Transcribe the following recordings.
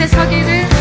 앞에 서기를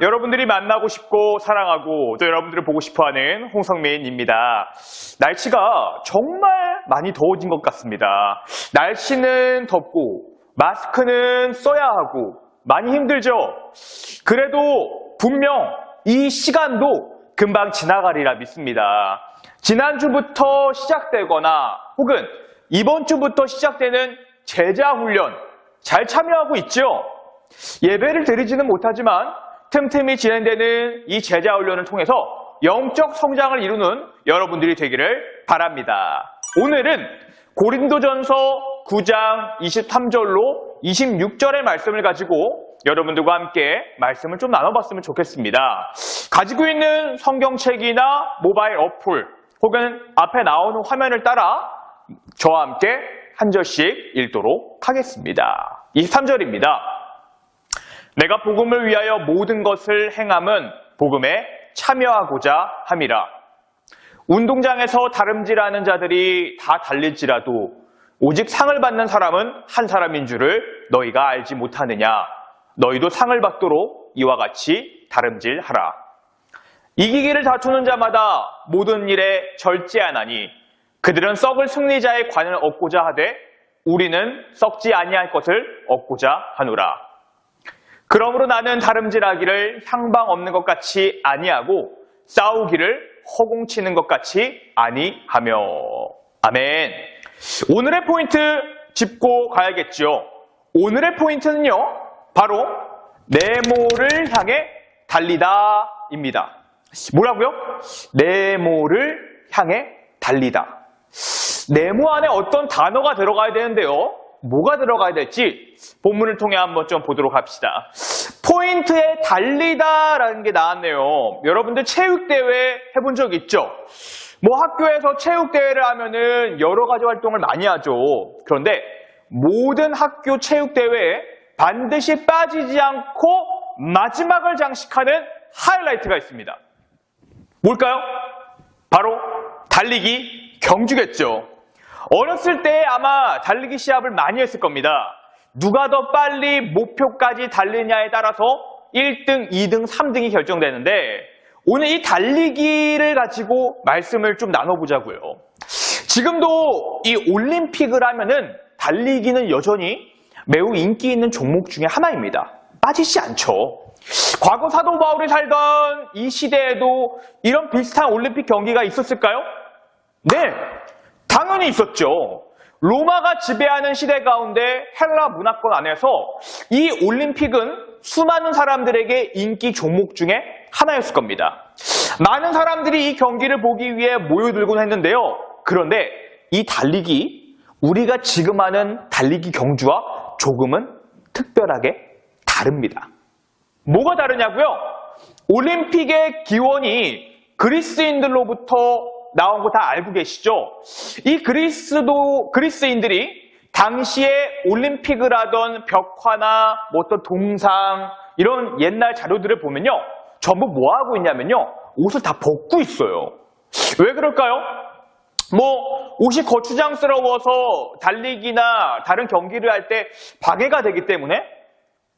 여러분들이 만나고 싶고 사랑하고 또 여러분들을 보고 싶어하는 홍성민입니다. 날씨가 정말 많이 더워진 것 같습니다. 날씨는 덥고 마스크는 써야 하고 많이 힘들죠? 그래도 분명 이 시간도 금방 지나가리라 믿습니다. 지난주부터 시작되거나 혹은 이번 주부터 시작되는 제자 훈련 잘 참여하고 있죠? 예배를 드리지는 못하지만 틈틈이 진행되는 이 제자 훈련을 통해서 영적 성장을 이루는 여러분들이 되기를 바랍니다. 오늘은 고린도전서 9장 23절로 26절의 말씀을 가지고 여러분들과 함께 말씀을 좀 나눠봤으면 좋겠습니다. 가지고 있는 성경책이나 모바일 어플 혹은 앞에 나오는 화면을 따라 저와 함께 한 절씩 읽도록 하겠습니다. 23절입니다. 내가 복음을 위하여 모든 것을 행함은 복음에 참여하고자 함이라. 운동장에서 다름질하는 자들이 다 달릴지라도 오직 상을 받는 사람은 한 사람인 줄을 너희가 알지 못하느냐. 너희도 상을 받도록 이와 같이 다름질하라. 이기기를 다투는 자마다 모든 일에 절제하나니 그들은 썩을 승리자의 관을 얻고자 하되 우리는 썩지 아니할 것을 얻고자 하노라. 그러므로 나는 다름질하기를 향방 없는 것 같이 아니하고 싸우기를 허공치는 것 같이 아니하며. 아멘. 오늘의 포인트 짚고 가야겠죠. 오늘의 포인트는요, 바로 네모를 향해 달리다 입니다. 뭐라고요? 네모를 향해 달리다. 네모 안에 어떤 단어가 들어가야 되는데요. 뭐가 들어가야 될지 본문을 통해 한번 좀 보도록 합시다. 포인트에 달리다라는 게 나왔네요. 여러분들 체육대회 해본 적 있죠? 뭐 학교에서 체육대회를 하면은 여러 가지 활동을 많이 하죠. 그런데 모든 학교 체육대회에 반드시 빠지지 않고 마지막을 장식하는 하이라이트가 있습니다. 뭘까요? 바로 달리기 경주겠죠. 어렸을 때 아마 달리기 시합을 많이 했을 겁니다. 누가 더 빨리 목표까지 달리냐에 따라서 1등, 2등, 3등이 결정되는데 오늘 이 달리기를 가지고 말씀을 좀 나눠보자고요. 지금도 이 올림픽을 하면은 달리기는 여전히 매우 인기 있는 종목 중에 하나입니다. 빠지지 않죠. 과거 사도 바울이 살던 이 시대에도 이런 비슷한 올림픽 경기가 있었을까요? 네, 당연히 있었죠. 로마가 지배하는 시대 가운데 헬라 문화권 안에서 이 올림픽은 수많은 사람들에게 인기 종목 중에 하나였을 겁니다. 많은 사람들이 이 경기를 보기 위해 모여들곤 했는데요. 그런데 이 달리기, 우리가 지금 하는 달리기 경주와 조금은 특별하게 다릅니다. 뭐가 다르냐고요? 올림픽의 기원이 그리스인들로부터 나온 거 다 알고 계시죠? 이 그리스도, 그리스인들이 당시에 올림픽을 하던 벽화나 뭐 어떤 동상, 이런 옛날 자료들을 보면요. 전부 뭐 하고 있냐면요. 옷을 다 벗고 있어요. 왜 그럴까요? 뭐, 옷이 거추장스러워서 달리기나 다른 경기를 할 때 방해가 되기 때문에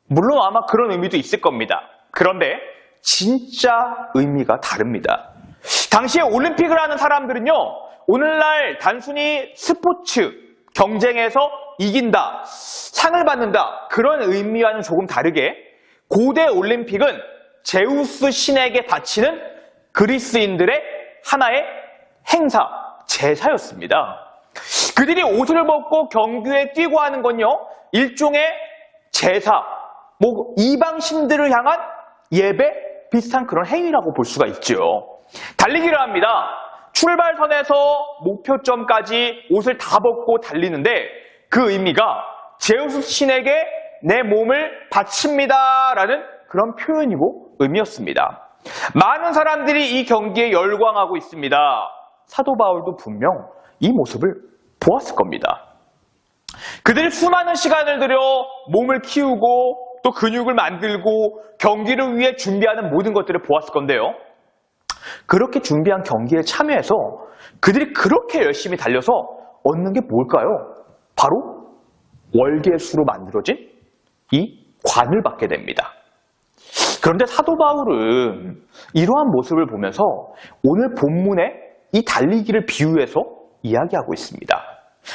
물론 아마 그런 의미도 있을 겁니다. 그런데 진짜 의미가 다릅니다. 당시에 올림픽을 하는 사람들은요, 오늘날 단순히 스포츠, 경쟁에서 이긴다, 상을 받는다, 그런 의미와는 조금 다르게 고대 올림픽은 제우스 신에게 바치는 그리스인들의 하나의 행사, 제사였습니다. 그들이 옷을 벗고 경주에 뛰고 하는 건요, 일종의 제사, 뭐 이방신들을 향한 예배 비슷한 그런 행위라고 볼 수가 있죠. 달리기를 합니다. 출발선에서 목표점까지 옷을 다 벗고 달리는데 그 의미가 제우스 신에게 내 몸을 바칩니다 라는 그런 표현이고 의미였습니다. 많은 사람들이 이 경기에 열광하고 있습니다. 사도 바울도 분명 이 모습을 보았을 겁니다. 그들이 수많은 시간을 들여 몸을 키우고 또 근육을 만들고 경기를 위해 준비하는 모든 것들을 보았을 건데요. 그렇게 준비한 경기에 참여해서 그들이 그렇게 열심히 달려서 얻는 게 뭘까요? 바로 월계수로 만들어진 이 관을 받게 됩니다. 그런데 사도 바울은 이러한 모습을 보면서 오늘 본문에 이 달리기를 비유해서 이야기하고 있습니다.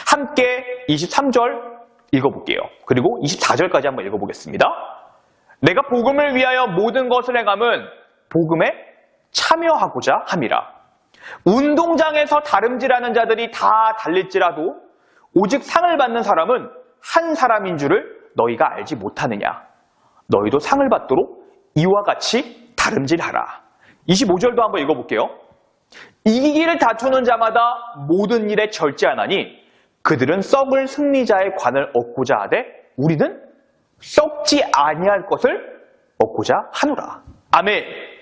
함께 23절 읽어볼게요. 그리고 24절까지 한번 읽어보겠습니다. 내가 복음을 위하여 모든 것을 행함은 복음에 참여하고자 함이라. 운동장에서 다름질하는 자들이 다 달릴지라도 오직 상을 받는 사람은 한 사람인 줄을 너희가 알지 못하느냐. 너희도 상을 받도록 이와 같이 다름질하라. 25절도 한번 읽어볼게요. 이기기를 다투는 자마다 모든 일에 절제하나니 그들은 썩을 승리자의 관을 얻고자 하되 우리는 썩지 아니할 것을 얻고자 하노라. 아멘.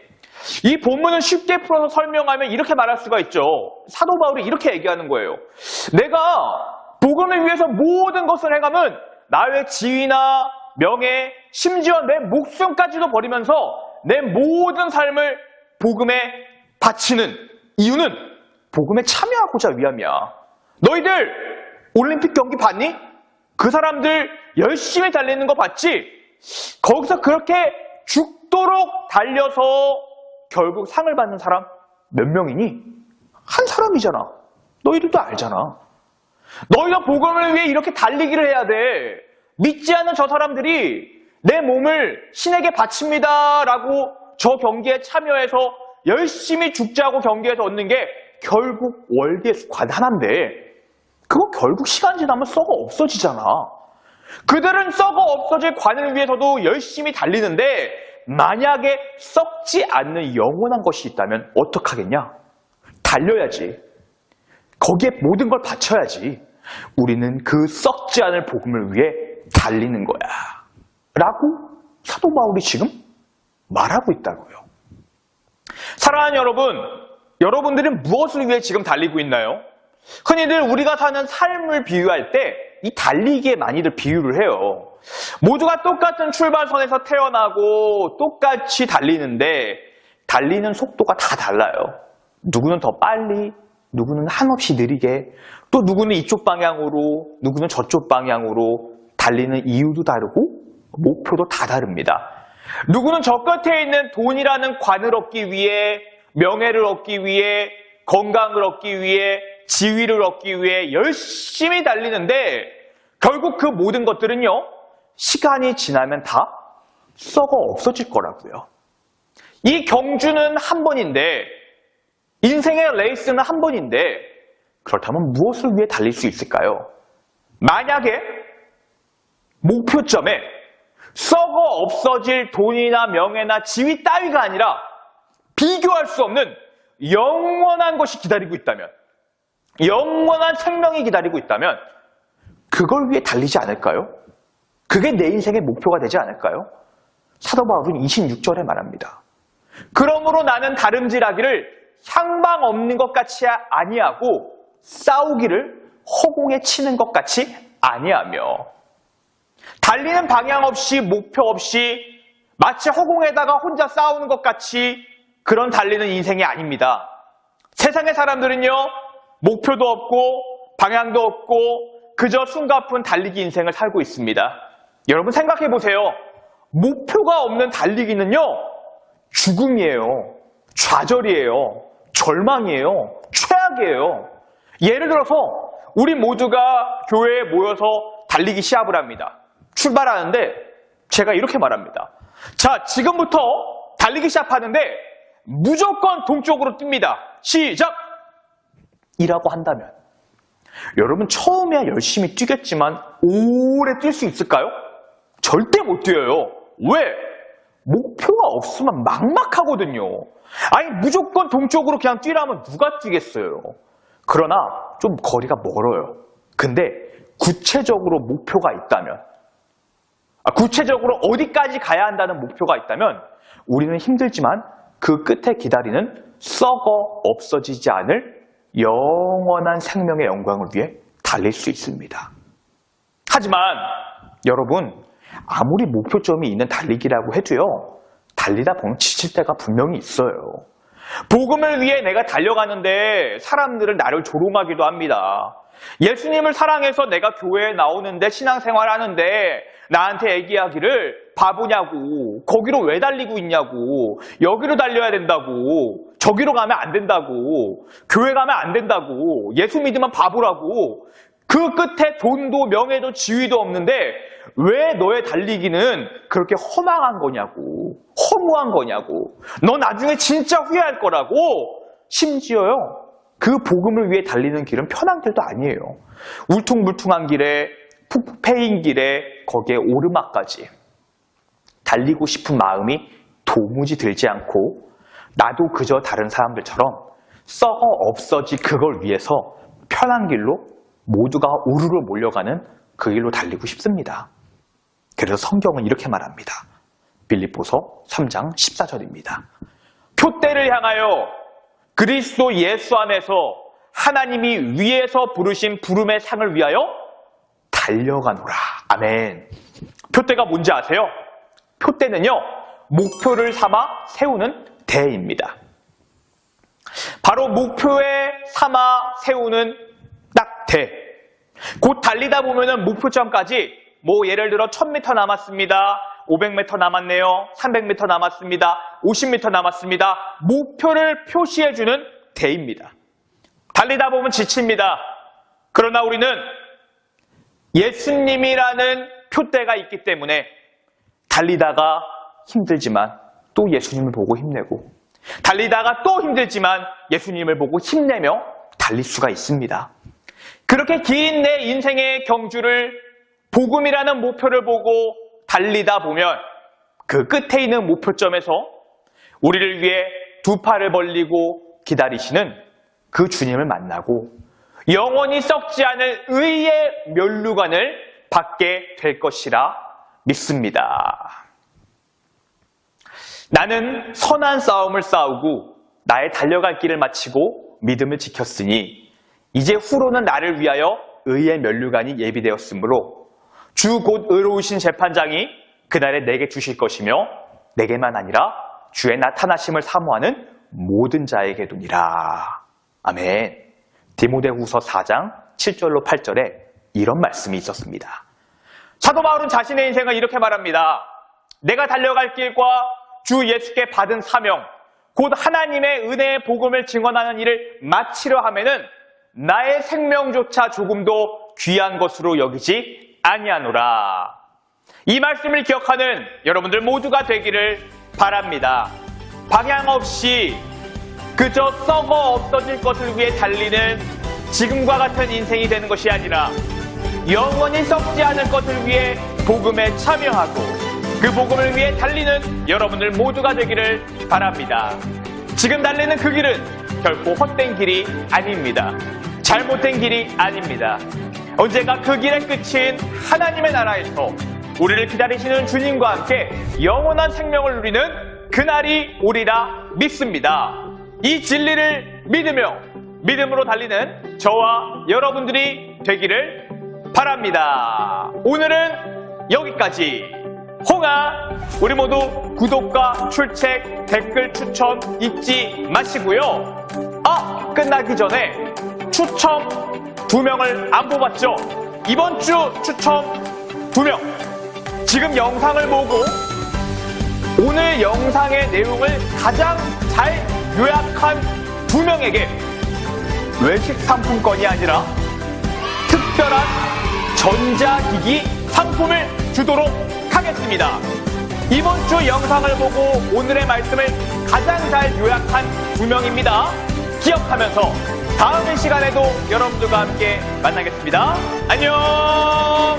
이 본문을 쉽게 풀어서 설명하면 이렇게 말할 수가 있죠. 사도 바울이 이렇게 얘기하는 거예요. 내가 복음을 위해서 모든 것을 행함은 나의 지위나 명예, 심지어 내 목숨까지도 버리면서 내 모든 삶을 복음에 바치는 이유는 복음에 참여하고자 위함이야. 너희들 올림픽 경기 봤니? 그 사람들 열심히 달리는 거 봤지? 거기서 그렇게 죽도록 달려서 결국 상을 받는 사람 몇 명이니? 한 사람이잖아. 너희들도 알잖아. 너희가 복음을 위해 이렇게 달리기를 해야 돼. 믿지 않는 저 사람들이 내 몸을 신에게 바칩니다라고 저 경기에 참여해서 열심히 죽자고 경기에서 얻는 게 결국 월계의 관 하나인데 그거 결국 시간 지나면 썩어 없어지잖아. 그들은 썩어 없어질 관을 위해서도 열심히 달리는데 만약에 썩지 않는 영원한 것이 있다면 어떡하겠냐? 달려야지. 거기에 모든 걸 바쳐야지. 우리는 그 썩지 않을 복음을 위해 달리는 거야. 라고 사도 바울이 지금 말하고 있다고요. 사랑하는 여러분, 여러분들은 무엇을 위해 지금 달리고 있나요? 흔히들 우리가 사는 삶을 비유할 때 이 달리기에 많이들 비유를 해요. 모두가 똑같은 출발선에서 태어나고 똑같이 달리는데 달리는 속도가 다 달라요. 누구는 더 빨리, 누구는 한없이 느리게, 또 누구는 이쪽 방향으로, 누구는 저쪽 방향으로 달리는 이유도 다르고 목표도 다 다릅니다. 누구는 저 끝에 있는 돈이라는 관을 얻기 위해, 명예를 얻기 위해, 건강을 얻기 위해, 지위를 얻기 위해 열심히 달리는데 결국 그 모든 것들은요, 시간이 지나면 다 썩어 없어질 거라고요. 이 경주는 한 번인데, 인생의 레이스는 한 번인데, 그렇다면 무엇을 위해 달릴 수 있을까요? 만약에 목표점에 썩어 없어질 돈이나 명예나 지위 따위가 아니라 비교할 수 없는 영원한 것이 기다리고 있다면, 영원한 생명이 기다리고 있다면, 그걸 위해 달리지 않을까요? 그게 내 인생의 목표가 되지 않을까요? 사도 바울은 26절에 말합니다. 그러므로 나는 다름질하기를 향방 없는 것 같이 아니하고 싸우기를 허공에 치는 것 같이 아니하며 달리는 방향 없이 목표 없이 마치 허공에다가 혼자 싸우는 것 같이 그런 달리는 인생이 아닙니다. 세상의 사람들은요, 목표도 없고 방향도 없고 그저 숨가쁜 달리기 인생을 살고 있습니다. 여러분 생각해 보세요. 목표가 없는 달리기는요, 죽음이에요. 좌절이에요. 절망이에요. 최악이에요. 예를 들어서 우리 모두가 교회에 모여서 달리기 시합을 합니다. 출발하는데 제가 이렇게 말합니다. 자, 지금부터 달리기 시합하는데 무조건 동쪽으로 뜹니다. 시작! 이라고 한다면 여러분 처음에야 열심히 뛰겠지만 오래 뛸 수 있을까요? 절대 못 뛰어요. 왜? 목표가 없으면 막막하거든요. 아니 무조건 동쪽으로 그냥 뛰라면 누가 뛰겠어요. 그러나 좀 거리가 멀어요. 근데 구체적으로 목표가 있다면 아, 구체적으로 어디까지 가야 한다는 목표가 있다면 우리는 힘들지만 그 끝에 기다리는 썩어 없어지지 않을 영원한 생명의 영광을 위해 달릴 수 있습니다. 하지만 여러분 아무리 목표점이 있는 달리기라고 해도요 달리다 보면 지칠 때가 분명히 있어요. 복음을 위해 내가 달려가는데 사람들은 나를 조롱하기도 합니다. 예수님을 사랑해서 내가 교회에 나오는데 신앙생활 하는데 나한테 얘기하기를 바보냐고 거기로 왜 달리고 있냐고 여기로 달려야 된다고 저기로 가면 안 된다고 교회 가면 안 된다고 예수 믿으면 바보라고 그 끝에 돈도 명예도 지위도 없는데 왜 너의 달리기는 그렇게 허망한 거냐고 허무한 거냐고. 너 나중에 진짜 후회할 거라고. 심지어요 그 복음을 위해 달리는 길은 편한 길도 아니에요. 울퉁불퉁한 길에 푹푹 패인 길에 거기에 오르막까지 달리고 싶은 마음이 도무지 들지 않고 나도 그저 다른 사람들처럼 썩어 없어지 그걸 위해서 편한 길로 모두가 우르르 몰려가는 그 길로 달리고 싶습니다. 그래서 성경은 이렇게 말합니다. 빌립보서 3장 14절입니다. 표대를 향하여 그리스도 예수 안에서 하나님이 위에서 부르신 부름의 상을 위하여 달려가노라. 아멘. 표대가 뭔지 아세요? 표대는요, 목표를 삼아 세우는 대입니다. 바로 목표에 삼아 세우는 딱 대. 곧 달리다 보면은 목표점까지 뭐 예를 들어 1000m 남았습니다. 500m 남았네요. 300m 남았습니다. 50m 남았습니다. 목표를 표시해주는 대입니다. 달리다 보면 지칩니다. 그러나 우리는 예수님이라는 표대가 있기 때문에 달리다가 힘들지만 또 예수님을 보고 힘내고 달리다가 또 힘들지만 예수님을 보고 힘내며 달릴 수가 있습니다. 그렇게 긴 내 인생의 경주를 복음이라는 목표를 보고 달리다 보면 그 끝에 있는 목표점에서 우리를 위해 두 팔을 벌리고 기다리시는 그 주님을 만나고 영원히 썩지 않을 의의 멸류관을 받게 될 것이라 믿습니다. 나는 선한 싸움을 싸우고 나의 달려갈 길을 마치고 믿음을 지켰으니 이제 후로는 나를 위하여 의의 멸류관이 예비되었으므로 주 곧 의로우신 재판장이 그날에 내게 주실 것이며 내게만 아니라 주의 나타나심을 사모하는 모든 자에게도니라. 아멘. 디모데후서 4장 7절로 8절에 이런 말씀이 있었습니다. 사도 바울은 자신의 인생을 이렇게 말합니다. 내가 달려갈 길과 주 예수께 받은 사명, 곧 하나님의 은혜의 복음을 증언하는 일을 마치려 하면은 나의 생명조차 조금도 귀한 것으로 여기지 아니하노라. 이 말씀을 기억하는 여러분들 모두가 되기를 바랍니다. 방향 없이 그저 썩어 없어질 것을 위해 달리는 지금과 같은 인생이 되는 것이 아니라 영원히 썩지 않을 것을 위해 복음에 참여하고 그 복음을 위해 달리는 여러분들 모두가 되기를 바랍니다. 지금 달리는 그 길은 결코 헛된 길이 아닙니다. 잘못된 길이 아닙니다. 언젠가 그 길의 끝인 하나님의 나라에서 우리를 기다리시는 주님과 함께 영원한 생명을 누리는 그날이 오리라 믿습니다. 이 진리를 믿으며 믿음으로 달리는 저와 여러분들이 되기를 바랍니다. 오늘은 여기까지. 홍아, 우리 모두 구독과 출첵, 댓글 추천 잊지 마시고요. 아, 끝나기 전에 추첨 두 명을 안 뽑았죠? 이번 주 추첨 두 명. 지금 영상을 보고 오늘 영상의 내용을 가장 잘 요약한 두 명에게 외식 상품권이 아니라 특별한 전자기기 상품을 주도록 하겠습니다. 이번 주 영상을 보고 오늘의 말씀을 가장 잘 요약한 두 명입니다. 기억하면서 다음 시간에도 여러분들과 함께 만나겠습니다. 안녕!